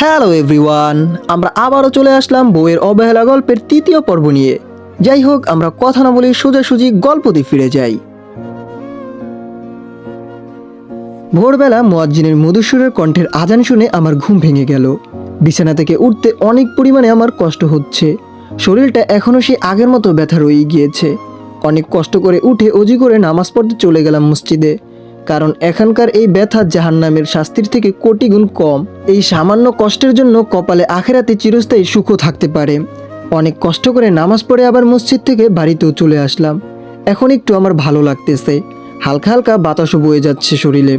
Hello everyone, আমরা আবারও চলে আসলাম বইয়ের অবহেলা গল্পের তৃতীয় পর্ব নিয়ে। যাই হোক, আমরা কথা না বলে সোজাসুজি গল্পতে ফিরে যাই। ভোরবেলা মোয়াজ্জিনের মধুসূরের কণ্ঠের আজান শুনে আমার ঘুম ভেঙে গেল। বিছানা থেকে উঠতে অনেক পরিমাণে আমার কষ্ট হচ্ছে। শরীরটা এখনও সেই আগের মতো ব্যথা রয়ে গিয়েছে। অনেক কষ্ট করে উঠে অজি করে নামাজ পড়তে চলে গেলাম মসজিদে। কারণ এখানকার এই ব্যথা জাহান্নামের শাস্তির থেকে কোটি গুণ কম। এই সামান্য কষ্টের জন্য কপালে আখেরাতে চিরস্থায়ী সুখও থাকতে পারে। অনেক কষ্ট করে নামাজ পড়ে আবার মসজিদ থেকে বাড়িতেও চলে আসলাম। এখন একটু আমার ভালো লাগতেছে। হালকা হালকা বাতাসও বয়ে যাচ্ছে শরীরে।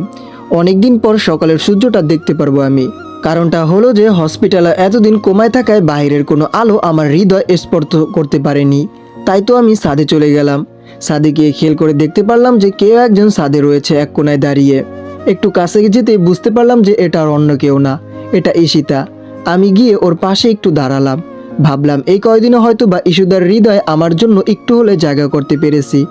অনেকদিন পর সকালের সূর্যটা দেখতে পারব আমি। কারণটা হলো যে হসপিটালে এতদিন কমায় থাকায় বাইরের কোনো আলো আমার হৃদয় স্পর্শ করতে পারেনি। তাই তো আমি সাদে চলে গেলাম। সাদে গিয়ে খেয়াল করে দেখতে পারলাম যে কেউ একজন সাদে রয়েছে এক কোনায় দাঁড়িয়ে। একটু কাছে যেতে বুঝতে পারলাম যে এটা আর অন্য কেউ না, এটা ঈশিতা। আমি গিয়ে ওর পাশে একটু দাঁড়ালাম। ভাবলাম, এই কয়দিনে হয়তো বা ইস্যুদার হৃদয় আমার জন্য একটু হলে জায়গা করতে পেরেছি।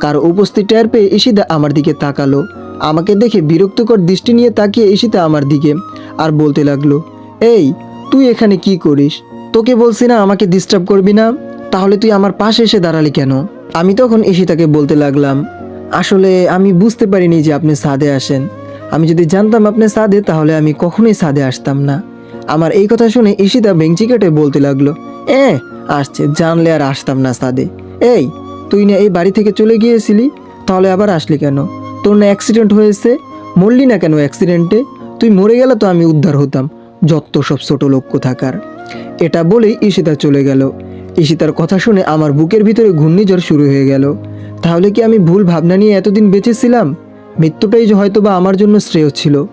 কারও উপস্থিত টের পেয়ে ঈশিতা আমার দিকে তাকালো। আমাকে দেখে বিরক্তকর দৃষ্টি নিয়ে তাকিয়ে ঈশিতা আমার দিকে আর বলতে লাগল, এই, তুই এখানে কি করিস? তোকে বলছি না আমাকে ডিস্টার্ব করবি না? তাহলে তুই আমার পাশে এসে দাঁড়ালি কেন? আমি তখন ঈশিতাকে বলতে লাগলাম, আসলে আমি বুঝতে পারিনি যে আপনি সাদে আসেন। আমি যদি জানতাম আপনি সাদে, তাহলে আমি কখনোই সাদে আসতাম না। আমার এই কথা শুনে ঈশিতা বেঞ্চি কেটে বলতে লাগল, এ, আসছে, জানলে আর আসতাম না সাদে। এই, তুই না এই বাড়ি থেকে চলে গিয়েছিলি? তাহলে আবার আসলি কেন? তোর না অ্যাক্সিডেন্ট হয়েছে? মরলি না কেন অ্যাক্সিডেন্টে? তুই মরে গেলে তো আমি উদ্ধার হতাম, যত সব ছোট লক্ষ্য থাকার এটা বলেই ঈশিতা চলে গেল। ঈশিতার কথা শুনে আমার বুকের ভিতরে ঘূর্ণিঝড় শুরু হয়ে গেল। তাহলে কি আমি ভুল ভাবনা নিয়ে এতদিন বেঁচেছিলাম? মৃত্যুটাই হয়তো বা আমার জন্য শ্রেয় ছিল।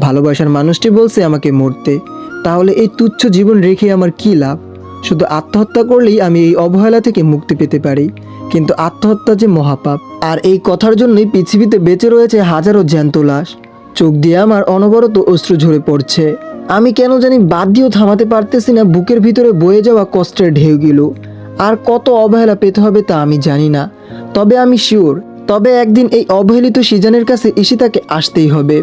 ভালোবাসার মানুষটি বলছে আমাকে মরতে। তাহলে এই তুচ্ছ জীবন রেখে আমার কি লাভ? শুধু আত্মহত্যা করলেই আমি এই অবহেলা থেকে মুক্তি পেতে পারি। কিন্তু আত্মহত্যা যে মহাপাপ। আর এই কথার জন্যই পৃথিবীতে বেঁচে রয়েছে হাজারো জ্যান্ত লাশ। চোখ দিয়ে আমার অনবরত অশ্রু ঝরে পড়ছে। আমি কেন জানি বাদ দিয়েও থামাতে পারতেছি না, বুকের ভিতরে বয়ে যাওয়া কষ্টের ঢেউগুলো। আর কত অবহেলা পেতে হবে তা আমি জানি না। তবে আমি শিওর, তবে একদিন এই অবহেলিত সিজানের কাছে ঈশিতাকে আসতেই হবে।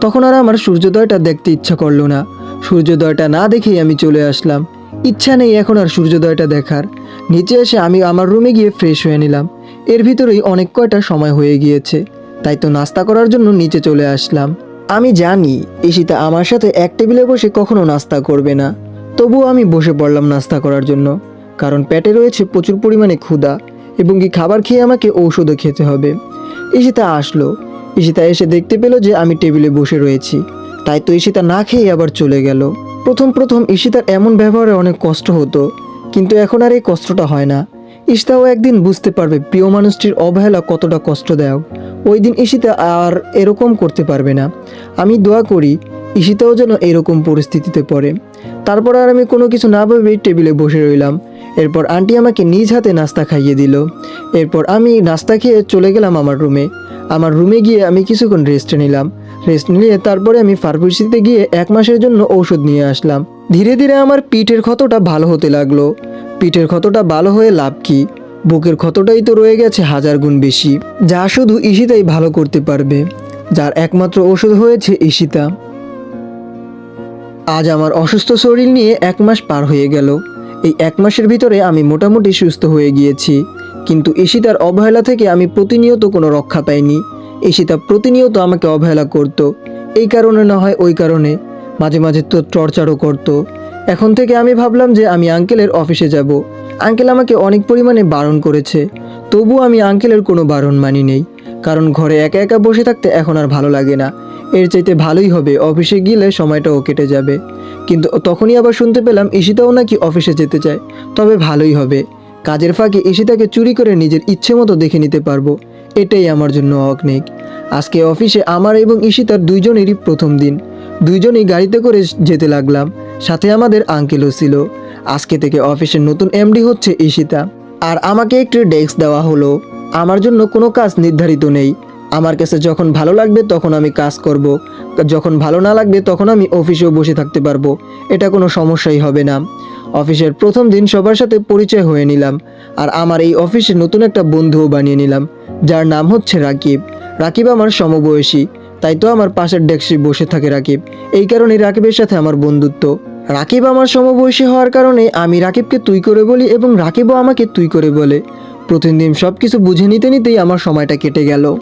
তখন আর আমার সূর্যোদয়টা দেখতে ইচ্ছা করল না। সূর্যোদয়টা না দেখেই আমি চলে আসলাম। ইচ্ছা নেই এখন আর সূর্যোদয়টা দেখার। নিচে এসে আমি আমার রুমে গিয়ে ফ্রেশ হয়ে নিলাম। এর ভিতরেই অনেক কয়টা সময় হয়ে গিয়েছে। তাই তো নাস্তা করার জন্য নিচে চলে আসলাম। আমি জানি, ঈশিতা আমার সাথে এক টেবিলে বসে কখনো নাস্তা করবে না। তবুও আমি বসে পড়লাম নাস্তা করার জন্য, কারণ পেটে রয়েছে প্রচুর পরিমাণে ক্ষুধা এবং কি খাবার খেয়ে আমাকে ঔষধও খেতে হবে। ঈশিতা আসলো। ঈশিতা এসে দেখতে পেল যে আমি টেবিলে বসে রয়েছি। তাই তো ঈশিতা না খেয়ে আবার চলে গেল। প্রথম প্রথম ঈশিতার এমন ব্যবহারে অনেক কষ্ট হতো, কিন্তু এখন আর এই কষ্টটা হয় না। ঈশিতাও একদিন বুঝতে পারবে প্রিয় মানুষটির অবহেলা কতটা কষ্টদায়ক। ওই দিন ঈশিতা আর এরকম করতে পারবে না। আমি দোয়া করি ঈশিতাও যেন এরকম পরিস্থিতিতে পড়ে। তারপর আর আমি কোনো কিছু না ভেবে টেবিলে বসে রইলাম। এরপর আন্টি আমাকে নিজ হাতে নাস্তা খাইয়ে দিল। এরপর আমি নাস্তা খেয়ে চলে গেলাম আমার রুমে। আমার রুমে গিয়ে আমি কিছুক্ষণ রেস্ট নিলাম। রেস্ট নিয়ে তারপরে আমি ফার্মেসিতে গিয়ে এক মাসের জন্য ঔষধ নিয়ে আসলাম। ধীরে ধীরে আমার পিঠের ক্ষতটা ভালো হতে লাগল। পিঠের ক্ষতটা ভালো হয়ে লাভ কি? বুকের ক্ষতটাই তো রয়ে গেছে হাজার গুণ বেশি। যা শুধু ঈশিতাই ভালো করতে পারবে। যার একমাত্র ওষুধ হয়েছে ঈশিতা। আজ আমার অসুস্থ শরীর নিয়ে এক মাস পার হয়ে গেল। এই এক মাসের ভিতরে আমি মোটামুটি সুস্থ হয়ে গিয়েছি। কিন্তু ঈশিতার অবহেলা থেকে আমি প্রতিনিয়ত কোনো রক্ষা পাইনি। ঈশিতা প্রতিনিয়ত আমাকে অবহেলা করত। এই কারণে না হয় ওই কারণে। মাঝে মাঝে তো টর্চারও করতো। এখন থেকে আমি ভাবলাম যে আমি আঙ্কেলের অফিসে যাব। আঙ্কেল আমাকে অনেক পরিমাণে বারণ করেছে। তবু আমি আঙ্কেলের কোনো বারণ মানি নেই। কারণ ঘরে একা একা বসে থাকতে এখন আর ভালো লাগে না। এর চাইতে ভালোই হবে, অফিসে গেলে সময়টাও কেটে যাবে। কিন্তু তখনই আবার শুনতে পেলাম ঈশিতাও নাকি অফিসে যেতে চায়। তবে ভালোই হবে। কাজের ফাঁকে ঈশিতাকে চুরি করে নিজের ইচ্ছে মতো দেখে নিতে পারব। এটাই আমার জন্য অনেক আজকে অফিসে আমার এবং ঈশিতার দুইজনেরই প্রথম দিন। দুইজনই গাড়িতে করে যেতে লাগলাম। সাথে আমাদের আঙ্কেলও ছিল। আজকে থেকে অফিসের নতুন এমডি হচ্ছে ঈশিতা। আর আমাকে একটি ডেস্ক দেওয়া হলো। আমার জন্য কোনো কাজ নির্ধারিত নেই। আমার কাছে যখন ভালো লাগবে তখন আমি কাজ করব। যখন ভালো না লাগবে তখন আমি অফিসেও বসে থাকতে পারব। এটা কোনো সমস্যাই হবে না। অফিসের প্রথম দিন সবার সাথে পরিচয় হয়ে নিলাম। আর আমার এই অফিসে নতুন একটা বন্ধুও বানিয়ে নিলাম, যার নাম হচ্ছে রাকিব। রাকিব আমার সমবয়সী। তাই তো আমার পাশের ডেস্কে বসে থাকে রাকিব। এই কারণে রাকিবের সাথে আমার বন্ধুত্ব। রাকিব আমার সমবয়সী হওয়ার কারণে আমি রাকিবকে তুই করে বলি এবং রাকিবও আমাকে তুই করে বলে। প্রতিদিন সব কিছু বুঝে নিতে নিতেই আমার সময়টা কেটে গেল।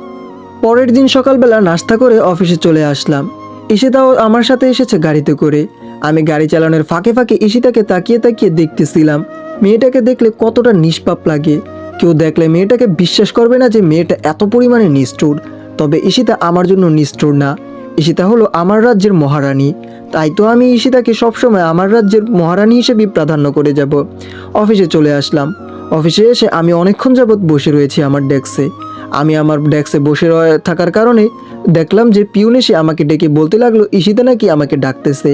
পরের দিন সকালবেলা নাস্তা করে অফিসে চলে আসলাম। ঈশিতাও আমার সাথে এসেছে গাড়িতে করে। আমি গাড়ি চালানোর ফাঁকে ফাঁকে ঈশিতাকে তাকিয়ে তাকিয়ে দেখতেছিলাম। মেয়েটাকে দেখলে কতটা নিষ্পাপ লাগে। কেউ দেখলে মেয়েটাকে বিশ্বাস করবে না যে মেয়েটা এত পরিমাণে নিষ্ঠুর। তবে ঈশিতা আমার জন্য নিষ্ঠুর না। ঈশিতা হলো আমার রাজ্যের মহারানী। তাই তো আমি ঈশিতাকে সবসময় আমার রাজ্যের মহারানী হিসেবেই প্রাধান্য করে যাব। অফিসে চলে আসলাম। অফিসে এসে আমি অনেকক্ষণ যাবৎ বসে রয়েছি আমার ডেস্কে। আমি আমার ডেস্কে বসে থাকার কারণে দেখলাম যে পিউন এসে আমাকে ডেকে বলতে লাগল, ঈশিতা নাকি আমাকে ডাকতেছে?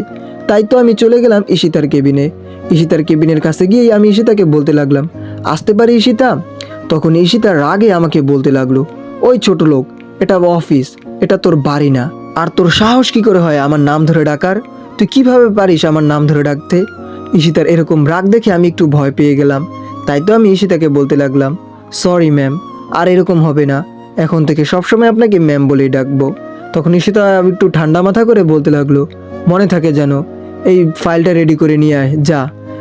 তাই তো আমি চলে গেলাম ঈশিতার কেবিনে। ঈশিতার কেবিনের কাছে গিয়েই আমি ঈশিতাকে বলতে লাগলাম, আসতে পারি ঈশিতা? তখন ঈশিতা রাগে আমাকে বলতে লাগল, ওই ছোট লোক। এটা অফিস, এটা তোর বাড়ি না। আর তোর সাহস কি করে হয় আমার নাম ধরে ডাকার? তুই কীভাবে পারিস আমার নাম ধরে ডাকতে? ঈশিতার এরকম রাগ দেখে আমি একটু ভয় পেয়ে গেলাম। তাই তো আমি ঈশিতাকে বলতে লাগলাম সরি ম্যাম আর এরকম হবে না। এখন থেকে সবসময় আপনাকে ম্যাম বলেই ডাকবো। তখন ঈশিতা একটু ঠান্ডা মাথা করে বলতে লাগল, মনে থাকে যেন, এই ফাইলটা রেডি করে নিয়ে আয়, যা।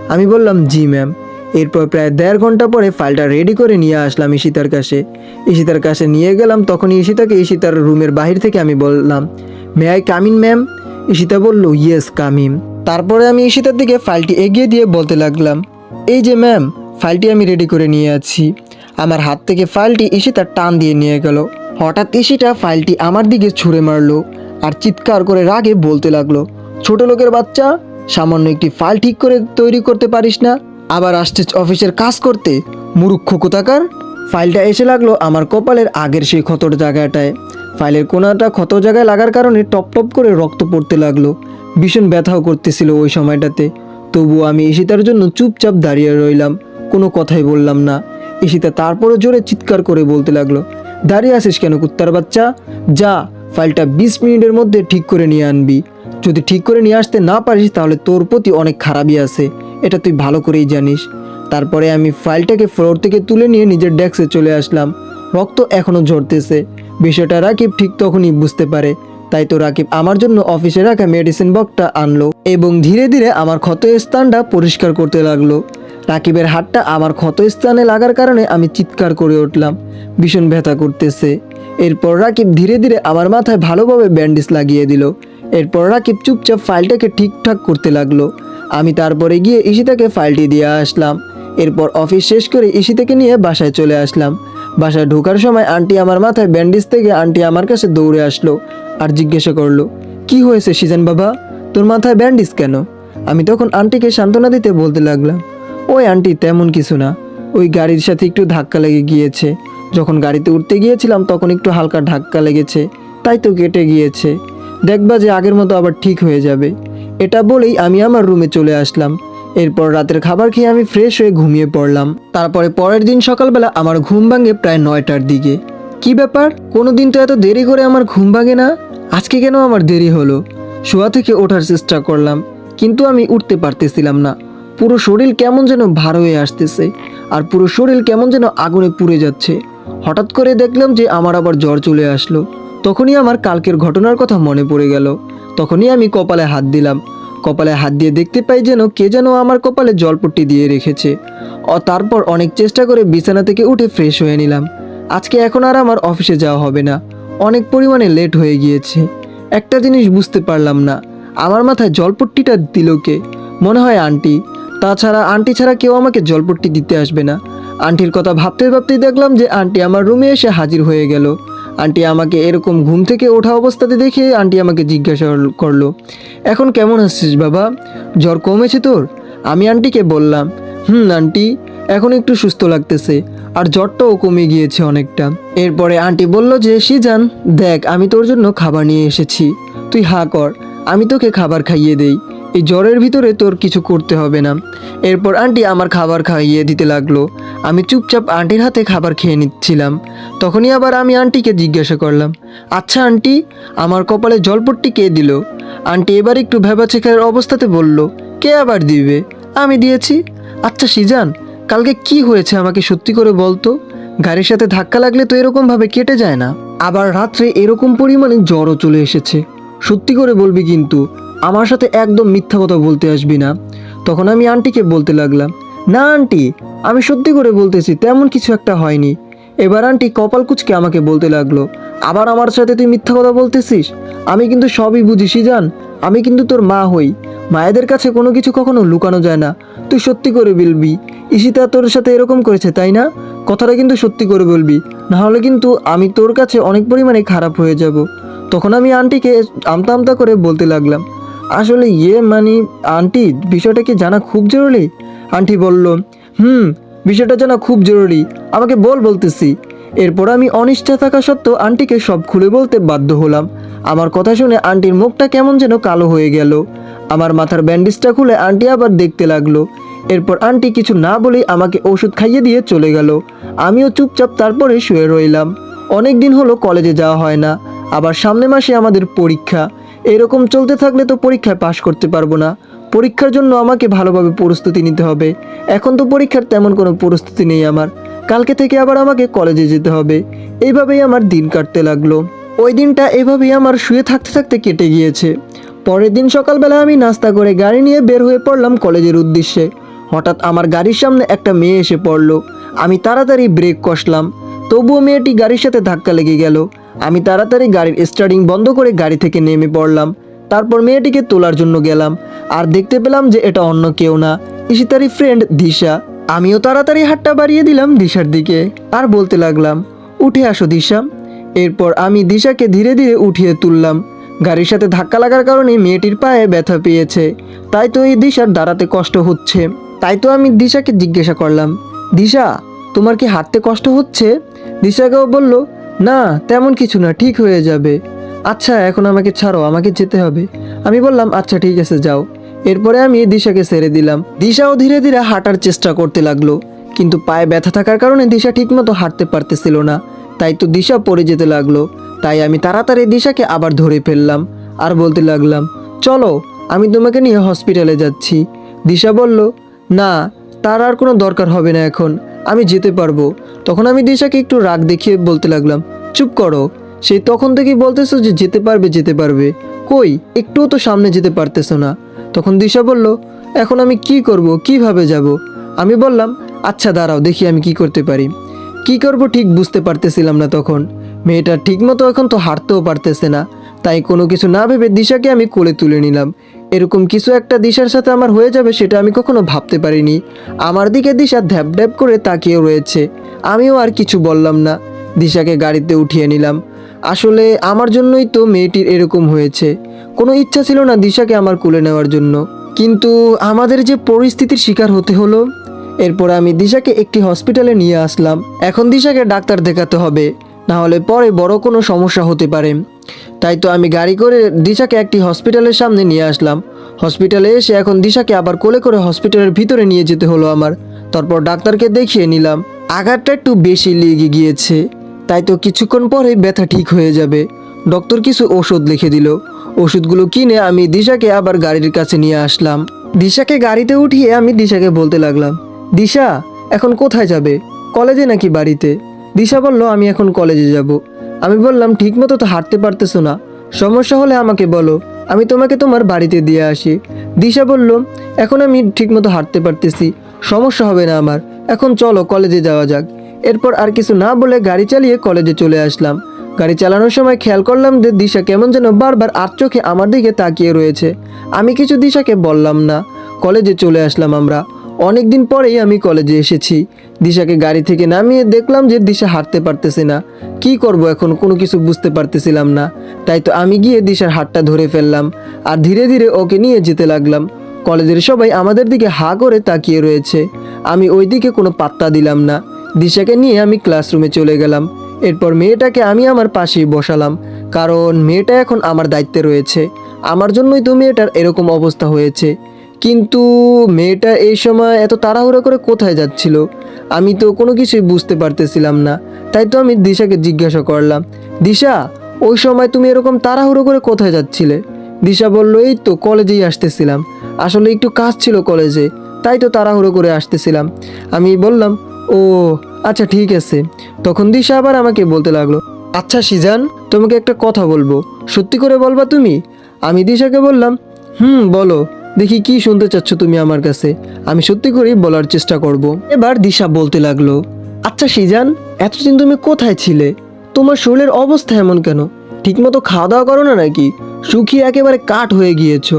আমি বললাম, জি ম্যাম এরপর প্রায় দেড় ঘণ্টা পরে ফাইলটা রেডি করে নিয়ে আসলাম ঈশিতার কাছে। ঈশিতার কাছে নিয়ে গেলাম তখন ঈশিতাকে ঈশিতার রুমের বাহির থেকে আমি বললাম may I come in ma'am Ishita বলল ইয়েস কামিম তারপরে আমি ঈশিতার দিকে ফাইলটি এগিয়ে দিয়ে বলতে লাগলাম, এই যে ম্যাম ফাইলটি আমি রেডি করে নিয়ে আছি। আমার হাত থেকে ফাইলটি ঈশিতা টান দিয়ে নিয়ে গেল। হঠাৎ ঈশিতা ফাইলটি আমার দিকে ছুঁড়ে মারলো আর চিৎকার করে রাগে বলতে লাগল, ছোট লোকের বাচ্চা, সামান্য একটি ফাইল ঠিক করে তৈরি করতে পারিস না? আবার আসছে অফিসের কাজ করতে? মুরুক্ষ কোথাকার? ফাইলটা এসে লাগল আমার কপালের আগের সেই ক্ষতর জায়গাটায়। ফাইলের কোনাটা ক্ষত জায়গায় লাগার কারণে টপ টপ করে রক্ত পড়তে লাগল। ভীষণ ব্যথাও করতেছিল ওই সময়টাতে। তবুও আমি ঈশিতার জন্য চুপচাপ দাঁড়িয়ে রইলাম। কোনো কথাই বললাম না। ঈশিতা তারপরে জোরে চিৎকার করে বলতে লাগল, দাঁড়িয়ে আসিস কেন কুত্তার বাচ্চা? যা, ফাইলটা বিশ মিনিটের মধ্যে ঠিক করে নিয়ে আনবি। যদি ঠিক করে নিয়ে আসতে না পারিস, তাহলে তোর প্রতি অনেক খারাপই আছে। এটা তুই ভালো করেই জানিস। তারপরে আমি ফাইলটাকে ফ্লোর থেকে তুলে নিয়ে নিজের ডেস্কে চলে আসলাম। রক্ত এখনও ঝরতেছে। বিষয়টা রাকিব ঠিক তখনই বুঝতে পারে। তাই তো রাকিব আমার জন্য অফিসে রাখা মেডিসিন বক্সটা আনলো এবং ধীরে ধীরে আমার ক্ষত স্থানটা পরিষ্কার করতে লাগল। রাকিবের হাতটা আমার ক্ষত স্থানে লাগার কারণে আমি চিৎকার করে উঠলাম। ভীষণ ব্যথা করতেছে। এরপর রাকিব ধীরে ধীরে আমার মাথায় ভালোভাবে ব্যান্ডেজ লাগিয়ে দিল। এরপর রাকিব চুপচাপ ফাইলটাকে ঠিকঠাক করতে লাগল। আমি তারপরে গিয়ে ঈশিতাকে ফাইলটি দিয়ে আসলাম। এরপর অফিস শেষ করে ঈশিতাকে নিয়ে বাসায় চলে আসলাম। বাসায় ঢোকার সময় আন্টি আমার মাথায় ব্যান্ডেজ থেকে আন্টি আমার কাছে দৌড়ে আসলো আর জিজ্ঞাসা করল, কি হয়েছে সিজন বাবা? তোর মাথায় ব্যান্ডেজ কেন? আমি তখন আন্টিকে সান্ত্বনা দিতে বলতে লাগলাম, ওই আন্টি তেমন কিছু না। ওই গাড়ির সাথে একটু ধাক্কা লেগে গিয়েছে। যখন গাড়িতে উঠতে গিয়েছিলাম তখন একটু হালকা ধাক্কা লেগেছে, তাই তো কেটে গিয়েছে। দেখবা যে আগের মতো আবার ঠিক হয়ে যাবে। এটা বলেই আমি আমার রুমে চলে আসলাম। এরপর রাতের খাবার খেয়ে আমি ফ্রেশ হয়ে ঘুমিয়ে পড়লাম। তারপরে পরের দিন সকালবেলা আমার ঘুম ভাঙে প্রায় নয়টার দিকে। কি ব্যাপার? কোনো দিন তো এত দেরি করে আমার ঘুম ভাঙে না? আজকে কেন আমার দেরি হলো? শোয়া থেকে ওঠার চেষ্টা করলাম, কিন্তু আমি উঠতে পারতেছিলাম না। পুরো শরীর কেমন যেন ভার হয়ে আসতেছে, আর পুরো শরীর কেমন যেন আগুনে পুড়ে যাচ্ছে। হঠাৎ করে দেখলাম যে আমার আবার জ্বর চলে আসলো। তখনই আমার কালকের ঘটনার কথা মনে পড়ে গেল। তখনই আমি কপালে হাত দিলাম। কপালে হাত দিয়ে দেখতে পাই যেন কে যেন আমার কপালে জলপট্টি দিয়ে রেখেছে। ও তারপর অনেক চেষ্টা করে বিছানা থেকে উঠে ফ্রেশ হয়ে নিলাম। আজকে এখন আর আমার অফিসে যাওয়া হবে না। অনেক পরিমাণে লেট হয়ে গিয়েছে। একটা জিনিস বুঝতে পারলাম না। আমার মাথায় জলপট্টিটা দিল কে? মনে হয় আন্টি। তাছাড়া আন্টি ছাড়া কেউ আমাকে জলপট্টি দিতে আসবে না। আন্টির কথা ভাবতে ভাবতেই দেখলাম যে আন্টি আমার রুমে এসে হাজির হয়ে গেল। আন্টি আমাকে এরকম ঘুম থেকে ওঠা অবস্থাতে দেখে আন্টি আমাকে জিজ্ঞাসা করল, এখন কেমন আছিস বাবা? জ্বর কমেছে তোর? আমি আন্টিকে বললাম, হুম আন্টি, এখন একটু সুস্থ লাগতেছে, আর জ্বরটাও কমে গিয়েছে অনেকটা। এরপরে আন্টি বলল যে সিজান দেখ, আমি তোর জন্য খাবার নিয়ে এসেছি। তুই হা কর, আমি তোকে খাবার খাইয়ে দেই। এই জ্বরের ভিতরে তোর কিছু করতে হবে না। এরপর আন্টি আমার খাবার খাইয়ে দিতে লাগল। আমি চুপচাপ আন্টির হাতে খাবার খেয়ে নিচ্ছিলাম। তখনই আবার আমি আন্টিকে জিজ্ঞাসা করলাম আচ্ছা আন্টি, আমার কপালে জলপট্টি কে দিল? আন্টি এবার একটু ভেবাচেকার অবস্থাতে বলল, কে আবার দিবে? আমি দিয়েছি আচ্ছা সিজান, কালকে কি হয়েছে আমাকে সত্যি করে বলতো? গাড়ির সাথে ধাক্কা লাগলে তো এরকম ভাবে কেটে যায় না। আবার রাত্রে এরকম পরিমাণে জ্বরও চলে এসেছে। সত্যি করে বলবি কিন্তু আমার সাথে একদম মিথ্যা কথা বলতে আসবি না। তখন আমি আন্টিকে বলতে লাগলাম, না আন্টি, আমি সত্যি করে বলতেছি, তেমন কিছু একটা হয়নি। এবার আন্টি কপাল কুচকে আমাকে বলতে লাগল, আবার আমার সাথে তুই মিথ্যা কথা বলতেছিস? আমি কিন্তু সবই বুঝিসই জান আমি কিন্তু তোর মা হই। মায়েদের কাছে কোনো কিছু কখনো লুকানো যায় না। তুই সত্যি করে বলবি, ঈশিতা তোর সাথে এরকম করেছে, তাই না? কথাটা কিন্তু সত্যি করে বলবি। না হলে কিন্তু আমি তোর কাছে অনেক পরিমাণে খারাপ হয়ে যাব। তখন আমি আন্টিকে আমতা আমতা করে বলতে লাগলাম আসলে ইয়ে মানে আন্টি, বিষয়টা কি জানা খুব জরুরি? আন্টি বলল, হুম, বিষয়টা জানা খুব জরুরি। আমাকে বল বলতেছি। এরপর আমি অনিষ্ঠা থাকা সত্ত্বেও আন্টিকে সব খুলে বলতে বাধ্য হলাম। আমার কথা শুনে আন্টির মুখটা কেমন যেন কালো হয়ে গেল। আমার মাথার ব্যান্ডেজটা খুলে আন্টি আবার দেখতে লাগল। এরপর আন্টি কিছু না বলেই আমাকে ওষুধ খাইয়ে দিয়ে চলে গেল। আমিও চুপচাপ তারপরে শুয়ে রইলাম। অনেক দিন হলো কলেজে যাওয়া হয় না। আবার সামনে মাসে আমাদের পরীক্ষা। এরকম চলতে থাকলে তো পরীক্ষায় পাশ করতে পারব না। পরীক্ষার জন্য আমাকে ভালোভাবে প্রস্তুতি নিতে হবে। এখন তো পরীক্ষার তেমন কোনো প্রস্তুতি নেই আমার। কালকে থেকে আবার আমাকে কলেজে যেতে হবে। এইভাবেই আমার দিন কাটতে লাগল। ওই দিনটা এভাবেই আমার শুয়ে থাকতে থাকতে কেটে গিয়েছে। পরের দিন সকালবেলা আমি নাস্তা করে গাড়ি নিয়ে বের হয়ে পড়লাম কলেজের উদ্দেশ্যে। হঠাৎ আমার গাড়ির সামনে একটা মেয়ে এসে পড়ল। আমি তাড়াতাড়ি ব্রেক কষলাম। তবুও মেয়েটি গাড়ির সাথে ধাক্কা লেগে গেল। আমি তাড়াতাড়ি গাড়ির স্টার্টিং বন্ধ করে গাড়ি থেকে নেমে পড়লাম। তারপর মেয়েটিকে তোলার জন্য গেলাম। আর দেখতে পেলাম যে এটা অন্য কেউ না, ইশিতারি ফ্রেন্ড দিশা। আমিও তাড়াতাড়ি হাতটা বাড়িয়ে দিলাম দিশার দিকে আর বলতে লাগলাম, উঠে আসো দিশা। এরপর আমি দিশাকে ধীরে ধীরে উঠিয়ে তুললাম। গাড়ির সাথে ধাক্কা লাগার কারণে মেয়েটির পায়ে ব্যথা পেয়েছে। তাই তো এই দিশার দাঁড়াতে কষ্ট হচ্ছে। তাই তো আমি দিশাকে জিজ্ঞাসা করলাম, দিশা, তোমার কি হাঁটতে কষ্ট হচ্ছে? দিশাকেও বলল না, তেমন কিছু না, ঠিক হয়ে যাবে। আচ্ছা এখন আমাকে ছাড়ো, আমাকে যেতে হবে। আমি বললাম আচ্ছা ঠিক আছে, যাও। এরপরে আমি দিশাকে ছেড়ে দিলাম। দিশাও ধীরে ধীরে হাঁটার চেষ্টা করতে লাগল। কিন্তু পায়ে ব্যথা থাকার কারণে দিশা ঠিকমতো হাঁটতে পারতেছিল না। তাই তো দিশা পড়ে যেতে লাগল। তাই আমি তাড়াতাড়ি দিশাকে আবার ধরে ফেললাম আর বলতে লাগলাম, চলো, আমি তোমাকে নিয়ে হসপিটালে যাচ্ছি। দিশা বলল, না, তার আর কোনো দরকার হবে না এখন। আমি যেতে পারব। তখন আমি দিশাকে একটু রাগ দেখিয়ে বলতে লাগলাম, চুপ করো। সে তখন থেকেই বলতেছো যে যেতে পারবে যেতে পারবে। কই? একটুও তো সামনে যেতে পারতেছো না। তখন দিশা বলল, এখন আমি কি করব? কীভাবে যাব? আমি বললাম আচ্ছা দাঁড়াও, দেখি আমি কি করতে পারি। কি করব ঠিক বুঝতে পারতেছিলাম না তখন। মেয়েটা ঠিকমতো এখন তো হাঁটতেও পারতেছে না। তাই কোনো কিছু না ভেবে দিশাকে আমি কোলে তুলে নিলাম। এরকম কিছু একটা দিশার সাথে আমার হয়ে যাবে সেটা আমি কখনো ভাবতে পারিনি। আমার দিকে দিশা ধ্যাপ ধ্যাপ করে তাকিয়ে রয়েছে। আমিও আর কিছু বললাম না। দিশাকে গাড়িতে উঠিয়ে নিলাম। আসলে আমার জন্যই তো মেয়েটির এরকম হয়েছে। কোনো ইচ্ছা ছিল না দিশাকে আমার কোলে নেওয়ার জন্য। কিন্তু আমাদের যে পরিস্থিতির শিকার হতে হলো, এরপর আমি দিশাকে একটি হসপিটালে নিয়ে আসলাম। এখন দিশাকে ডাক্তার দেখাতে হবে, না হলে পরে বড় কোনো সমস্যা হতে পারে। তাই তো আমি গাড়ি করে দিশাকে একটি হসপিটালের সামনে নিয়ে আসলাম। হসপিটালে এসে এখন দিশাকে আবার কোলে করে হসপিটালের ভিতরে নিয়ে যেতে হলো আমার। তারপর ডাক্তারকে দেখিয়ে নিলাম। আঘাতটা একটু বেশি লেগে গিয়েছে, তাই তো কিছুক্ষণ পরে ব্যথা ঠিক হয়ে যাবে। ডক্টর কিছু ওষুধ লিখে দিল। ওষুধগুলো কিনে আমি দিশাকে আবার গাড়ির কাছে নিয়ে আসলাম। দিশাকে গাড়িতে উঠিয়ে আমি দিশাকে বলতে লাগলাম, দিশা, এখন কোথায় যাবে? কলেজে নাকি বাড়িতে? দিশা বলল, আমি এখন কলেজে যাব। আমি বললাম, ঠিকমতো তো হাঁটতে পারতেছো না। সমস্যা হলে আমাকে বলো, আমি তোমাকে তোমার বাড়িতে দিয়ে আসি। দিশা বলল, এখন আমি ঠিকমতো হাঁটতে পারতেছি, সমস্যা হবে না আমার। এখন চলো কলেজে যাওয়া যাক। এরপর আর কিছু না বলে গাড়ি চালিয়ে কলেজে চলে আসলাম। গাড়ি চালানোর সময় খেয়াল করলাম যে দিশা কেমন যেন বারবার আর চোখে আমার দিকে তাকিয়ে রয়েছে। আমি কিছু দিশাকে বললাম না। কলেজে চলে আসলাম আমরা। অনেক দিন পরেই আমি কলেজে এসেছি। দিশাকে গাড়ি থেকে নামিয়ে দেখলাম যে দিশা হাঁটতে পারতেছে না। কি করব এখন? কোনো কিছু বুঝতে পারতেছিলাম না। তাই তো আমি গিয়ে দিশার হাতটা ধরে ফেললাম। আর ধীরে ধীরে ওকে নিয়ে যেতে লাগলাম। কলেজের সবাই আমাদের দিকে হা করে তাকিয়ে রয়েছে। আমি ওই দিকে কোনো পাত্তা দিলাম না। দিশাকে নিয়ে আমি ক্লাসরুমে চলে গেলাম। এরপর মেয়েটাকে আমি আমার পাশেই বসালাম, কারণ মেয়েটা এখন আমার দায়িত্বে রয়েছে। আমার জন্যই তো মেয়েটার এরকম অবস্থা হয়েছে। কিন্তু মেয়েটা এই সময় এত তাড়াহুড়ো করে কোথায় যাচ্ছিল? আমি তো কোনো কিছুই বুঝতে পারতেছিলাম না। তাই তো আমি দিশাকে জিজ্ঞাসা করলাম, দিশা, ওই সময় তুমি এরকম তাড়াহুড়ো করে কোথায় যাচ্ছিলে? দিশা বলল, এই তো কলেজেই আসতেছিলাম। আসলে একটু কাজ ছিল কলেজে, তাই তো তাড়াহুড়ো করে আসতেছিলাম। আমি বললাম, ও আচ্ছা ঠিক আছে। তখন দিশা আবার আমাকে বলতে লাগল আচ্ছা সিজান, তোমাকে একটা কথা বলব। সত্যি করে বলবা তুমি? আমি দিশাকে বললাম, হুম, বলো। দেখি কি শুনতে চাচ্ছ তুমি আমার কাছে। আমি সত্যি করেই বলার চেষ্টা করব। এবার দিশা বলতে লাগল আচ্ছা সিজান, এতদিন তুমি কোথায় ছিলে? তোমার শরীরের অবস্থা এমন কেন? ঠিকমতো খাওয়া দাওয়া করো না নাকি? শুকিয়ে একেবারে কাঠ হয়ে গিয়েছো।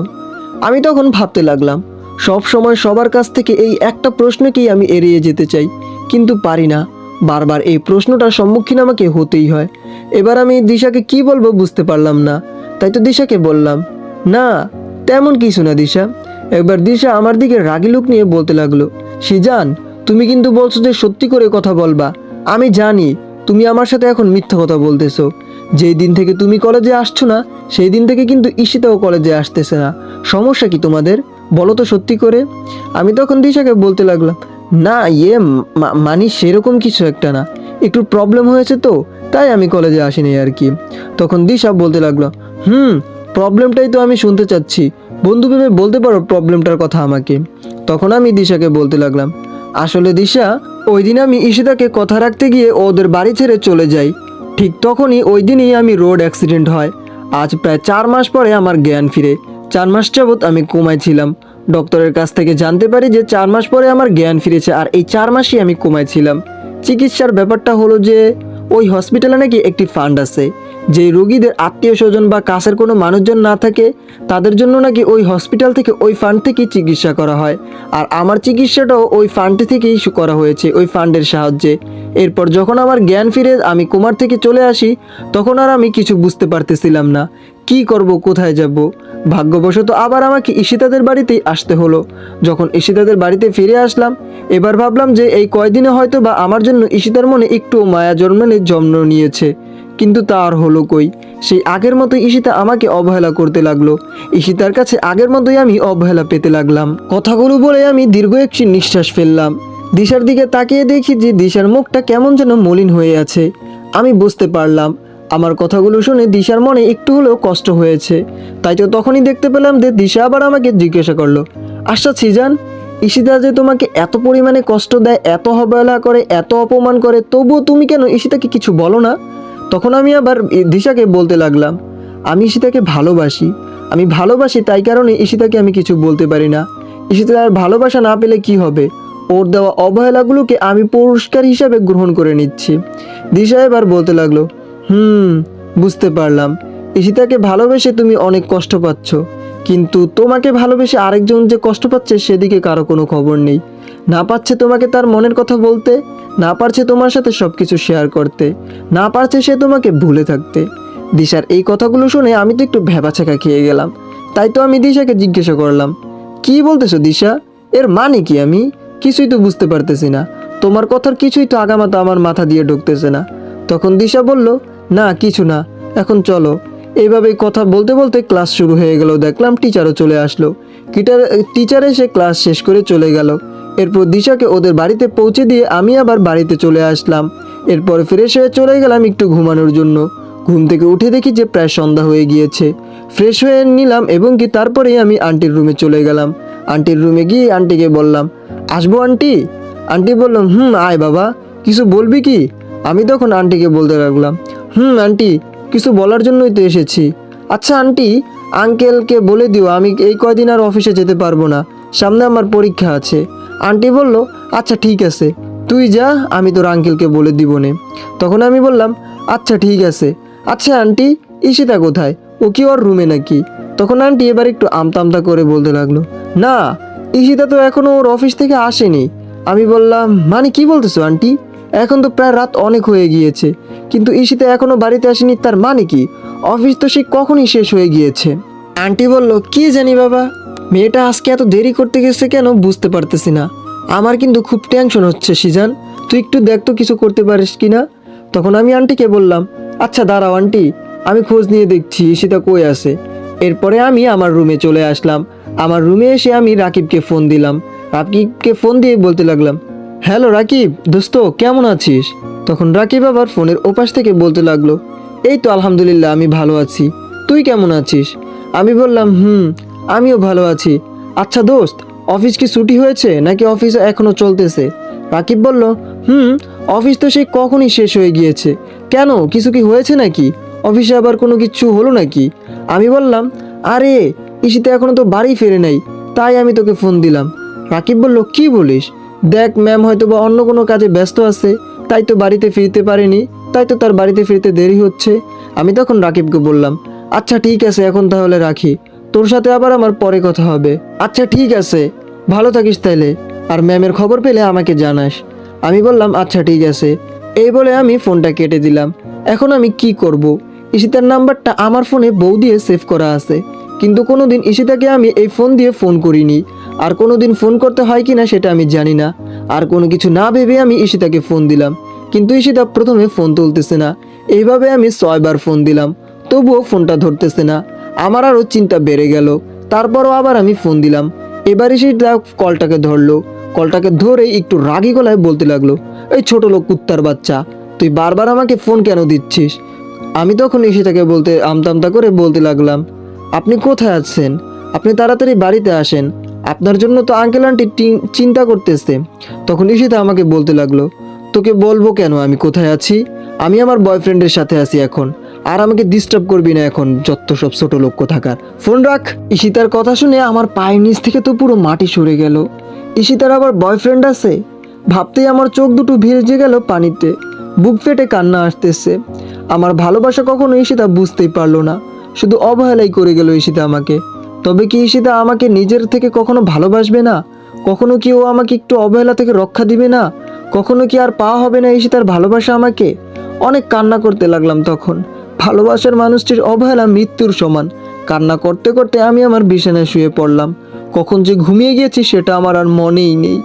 আমি তখন ভাবতে লাগলাম, সব সময় সবার কাছ থেকে এই একটা প্রশ্নকেই আমি এড়িয়ে যেতে চাই, কিন্তু পারি না। বারবার এই প্রশ্নটার সম্মুখীন আমাকে হতেই হয়। এবার আমি দিশাকে কি বলব বুঝতে পারলাম না, তাই তো দিশাকে বললাম, না, তেমন কিছু না দিশা। একবার দিশা আমার দিকে রাগি লুক নিয়ে বলতে লাগল, সিজান, তুমি কিন্তু বলছো যে সত্যি করে কথা বলবা। আমি জানি, তুমি আমার সাথে এখন মিথ্যা কথা বলতেছো। যেই দিন থেকে তুমি কলেজে আসছো না, সেই দিন থেকে কিন্তু ঈশিতাও কলেজে আসতেছে না। সমস্যা কি তোমাদের? বলো তো সত্যি করে। আমি তখন দিশাকে বলতে লাগলাম, না ইয়ে মানি সেরকম কিছু একটা না। একটু প্রবলেম হয়েছে তো, তাই আমি কলেজে আসিনি আর কি। তখন দিশা বলতে লাগল, হুম প্রবলেমটাই তো আমি শুনতে চাচ্ছি। বন্ধু ভেবে বলতে পারো প্রবলেমটার কথা আমাকে। তখন আমি দিশাকে বলতে লাগলাম, আসলে দিশা, ওই দিন আমি ঈশিতাকে কথা রাখতে গিয়ে ওদের বাড়ি ছেড়ে চলে যাই। ঠিক তখনই ওই দিনই আমি রোড অ্যাক্সিডেন্ট হয়। আজ প্রায় চার মাস পরে আমার জ্ঞান ফিরে। চার মাস যাবৎ আমি কোমায় ছিলাম। ডক্টরের কাছ থেকে জানতে পারি যে চার মাস পরে আমার জ্ঞান ফিরেছে আর এই চার মাসই আমি কোমায় ছিলাম। চিকিৎসার ব্যাপারটা হলো যে ওই হসপিটালে নাকি একটি ফান্ড আছে, যে রোগীদের আত্মীয় স্বজন বা কাছের কোনো মানুষজন না থাকে, তাদের জন্য নাকি ওই হসপিটাল থেকে ওই ফান্ড থেকেই চিকিৎসা করা হয়। আর আমার চিকিৎসাটাও ওই ফান্ড থেকেই করা হয়েছে, ওই ফান্ডের সাহায্যে। এরপর যখন আমার জ্ঞান ফিরে আমি কুমার থেকে চলে আসি, তখন আর আমি কিছু বুঝতে পারতেছিলাম না। কি করব, কোথায় যাব? ভাগ্যবশত আবার আমাকে ঈশিতাদের বাড়িতেই আসতে হলো। যখন ঈশিতাদের বাড়িতে ফিরে আসলাম, এবার ভাবলাম যে এই কয়দিনে হয়তো বা আমার জন্য ঈশিতার মনে একটু মায়া জন্মানে জন্ম নিয়েছে। কিন্তু তার হলো কই? সেই আগের মতো ঈশিতা আমাকে অবহেলা করতে লাগল। ঈশিতার কাছে আগের মতোই আমি অবহেলা পেতে লাগলাম। কথাগুলো বলে আমি দীর্ঘ একটি নিঃশ্বাস ফেললাম। দিশার দিকে তাকিয়ে দেখি যে দিশার মুখটা কেমন যেন মলিন হয়ে আছে। আমি বুঝতে পারলাম আমার কথাগুলো শুনে দিশার মনে একটু হলেও কষ্ট হয়েছে। তাই তো তখনই দেখতে পেলাম যে দিশা আবার আমাকে জিজ্ঞাসা করল আচ্ছা সিজান, ঈশিতা যে তোমাকে এত পরিমাণে কষ্ট দেয়, এত অবহেলা করে, এত অপমান করে, তবুও তুমি কেন ঈশিতাকে কিছু বলো না? তখন আমি আবার দিশাকে বলতে লাগলাম, আমি ঈশিতাকে ভালোবাসি, আমি ভালোবাসি তাই কারণে ঈশিতাকে আমি কিছু বলতে পারি না। ঈশিতার ভালোবাসা না পেলে কি হবে? ওর দেওয়া অবহেলাগুলোকে আমি পুরস্কার হিসাবে গ্রহণ করে নিচ্ছি। দিশা এবার বলতে লাগল হুম, বুঝতে পারলাম। ঈশিতাকে ভালোবেসে তুমি অনেক কষ্ট পাচ্ছ। কিন্তু তোমাকে ভালোবেসে আরেকজন যে কষ্ট পাচ্ছে সেদিকে কারও কোনো খবর নেই। না পাচ্ছে তোমাকে তার মনের কথা বলতে, না পারছে তোমার সাথে সব কিছু শেয়ার করতে, না পারছে সে তোমাকে ভুলে থাকতে। দিশার এই কথাগুলো শুনে আমি তো একটু ভেবাচাকা খেয়ে গেলাম। তাই তো আমি দিশাকে জিজ্ঞাসা করলাম, কি বলতেছো দিশা? এর মানে কি আমি? কিছুই তো বুঝতে পারতেছি না। তোমার কথার কিছুই তো আগামাতো আমার মাথা দিয়ে ঢুকতেছে না। তখন দিশা বলল না, কিছু না। এখন চলো। এইভাবেই কথা বলতে বলতে ক্লাস শুরু হয়ে গেল। দেখলাম টিচারও চলে আসলো। টিচার টিচার এসে ক্লাস শেষ করে চলে গেল। এরপর দিশাকে ওদের বাড়িতে পৌঁছে দিয়ে আমি আবার বাড়িতে চলে আসলাম। এরপর ফ্রেশ হয়ে চলে গেলাম একটু ঘুমানোর জন্য। ঘুম থেকে উঠে দেখি যে প্রায় সন্ধ্যা হয়ে গিয়েছে। ফ্রেশ হয়ে নিলাম এবং কি তারপরেই আমি আন্টির রুমে চলে গেলাম। আন্টির রুমে গিয়ে আন্টিকে বললাম, আসব আন্টি? আন্টি বললাম হুম, আয় বাবা। কিছু বলবি কি? আমি তখন আন্টিকে বলতে লাগলাম হুম, আন্টি, কিছু বলার জন্যই তো এসেছি। আচ্ছা আন্টি, আঙ্কেলকে বলে দিও, আমি এই কয়দিন আর অফিসে যেতে পারব না। সামনে আমার পরীক্ষা আছে। আন্টি বলল আচ্ছা ঠিক আছে। তুই যা, আমি তোর আঙ্কেলকে বলে দিব নে। তখন আমি বললাম আচ্ছা ঠিক আছে। আচ্ছা আন্টি, ঈশিতা কোথায়? ও কি ওর রুমে নাকি? তখন আন্টি এবার একটু আমতামতা করে বলতে লাগল, না, ঈশিতা তো এখনও ওর অফিস থেকে আসেনি। আমি বললাম মানে কি বলতেছো, আন্টি? এখন তো প্রায় রাত অনেক হয়ে গিয়েছে। কিন্তু ঈশিতা এখনও বাড়িতে আসেনি, তার মানে কি? অফিস তো সে কখনই শেষ হয়ে গিয়েছে। আন্টি বলল, কি জানি বাবা, মেয়েটা আজকে এত দেরি করতে গেছে কেন বুঝতে পারতেছি না। আমার কিন্তু খুব টেনশন হচ্ছে, সিজান। তুই একটু দেখ তো কিছু করতে পারিস কি না তখন আমি আন্টিকে বললাম আচ্ছা দাঁড়াও আন্টি, আমি খোঁজ নিয়ে দেখছি ঈশিতা কই আছে। এরপরে আমি আমার রুমে চলে আসলাম। আমার রুমে এসে আমি রাকিবকে ফোন দিলাম। রাকিবকে ফোন দিয়ে বলতে লাগলাম হ্যালো, রাকিব। দোস্ত, কেমন আছিস? তখন রাকিব আবার ফোনের ওপাশ থেকে বলতে লাগল, এই তো আলহামদুলিল্লাহ, আমি ভালো আছি। তুই কেমন আছিস? আমি বললাম, হুম, আমিও ভালো আছি। আচ্ছা দোস্ত, অফিস কি ছুটি হয়েছে নাকি অফিস এখনও চলতেছে? রাকিব বলল, হুম, অফিস তো সেই কখনই শেষ হয়ে গিয়েছে। কেন, কিছু কি হয়েছে নাকি? অফিসে আবার কোনো কিছু হলো নাকি? আমি বললাম, আরে ইসিতে এখনও তো বাড়ি ফেরে নাই, তাই আমি তোকে ফোন দিলাম। রাকিব বলল, কি বলিস? দেখ ম্যাম হয়তো বা অন্য কোনো কাজে ব্যস্ত আছে, তাই তো বাড়িতে ফিরতে পারেনি, তাই তো তার বাড়িতে ফিরতে দেরি হচ্ছে। আমি তখন রাকিবকে বললাম আচ্ছা ঠিক আছে, এখন তাহলে রাখি। তোর সাথে আবার আমার পরে কথা হবে। আচ্ছা ঠিক আছে, ভালো থাকিস তাইলে। আর ম্যামের খবর পেলে আমাকে জানাস। আমি বললাম আচ্ছা ঠিক আছে। এই বলে আমি ফোনটা কেটে দিলাম। এখন আমি কি করব। ঈশিতার নাম্বারটা আমার ফোনে বউ দিয়ে সেভ করা আছে। কিন্তু কোনোদিন ঈশিতাকে আমি এই ফোন দিয়ে ফোন করিনি। আর কোনোদিন ফোন করতে হয় কি না সেটা আমি জানি না। আর কোনো কিছু না ভেবে আমি ঈশিতাকে ফোন দিলাম। কিন্তু ঈশিতা প্রথমে ফোন তুলতেছে না। এইভাবে আমি ছয়বার ফোন দিলাম। তবুও ফোনটা ধরতেছে না। আমার আরও চিন্তা বেড়ে গেল। তারপরও আবার আমি ফোন দিলাম। এবার ঈশিতা কলটাকে ধরলো। কলটাকে ধরে একটু রাগী গলায় বলতে লাগল, এই ছোট লোক, কুত্তার বাচ্চা, তুই বারবার আমাকে ফোন কেন দিচ্ছিস? আমি তখন ঈশিতাকে বলতে আমতামতা করে বলতে লাগলাম, আপনি কোথায় আছেন? আপনি তাড়াতাড়ি বাড়িতে আসেন। আপনার জন্য তো আঙ্কেল আন্টি চিন্তা করতেছে। তখন ঈশিতা আমাকে বলতে লাগল, তোকে বলব কেন? আমি কোথায় আছি? আমি আমার বয়ফ্রেন্ডের সাথে আছি এখন। আর আমাকে ডিস্টার্ব করবি না এখন, যত সব ছোট লোক থাকার ফোন রাখ। ঈশিতার কথা শুনে আমার পায়ের নিচ থেকে তো পুরো মাটি সরে গেল। ঈশিতার আবার বয়ফ্রেন্ড আছে? ভাবতেই আমার চোখ দুটো ভিজে গেল পানিতে। বুক ফেটে কান্না আসতেছে। আমার ভালোবাসা কখনো ঈশিতা বুঝতেই পারল না। শুধু অবহেলাই করে গেল ঈশিতা আমাকে। তবে কি ঈশিতা আমাকে নিজের থেকে কখনো ভালোবাসবে না? কখনো কি ও আমাকে একটু অবহেলা থেকে রক্ষা দিবে না? কখনো কি আর পাওয়া হবে না ঈশিতার ভালোবাসা আমাকে? অনেক কান্না করতে লাগলাম তখন। ভালোবাসার মানুষটির অবহেলা মৃত্যুর সমান। কান্না করতে করতে আমি আমার বিছানায় শুয়ে পড়লাম। কখন যে ঘুমিয়ে গিয়েছি সেটা আমার আর মনেই নেই।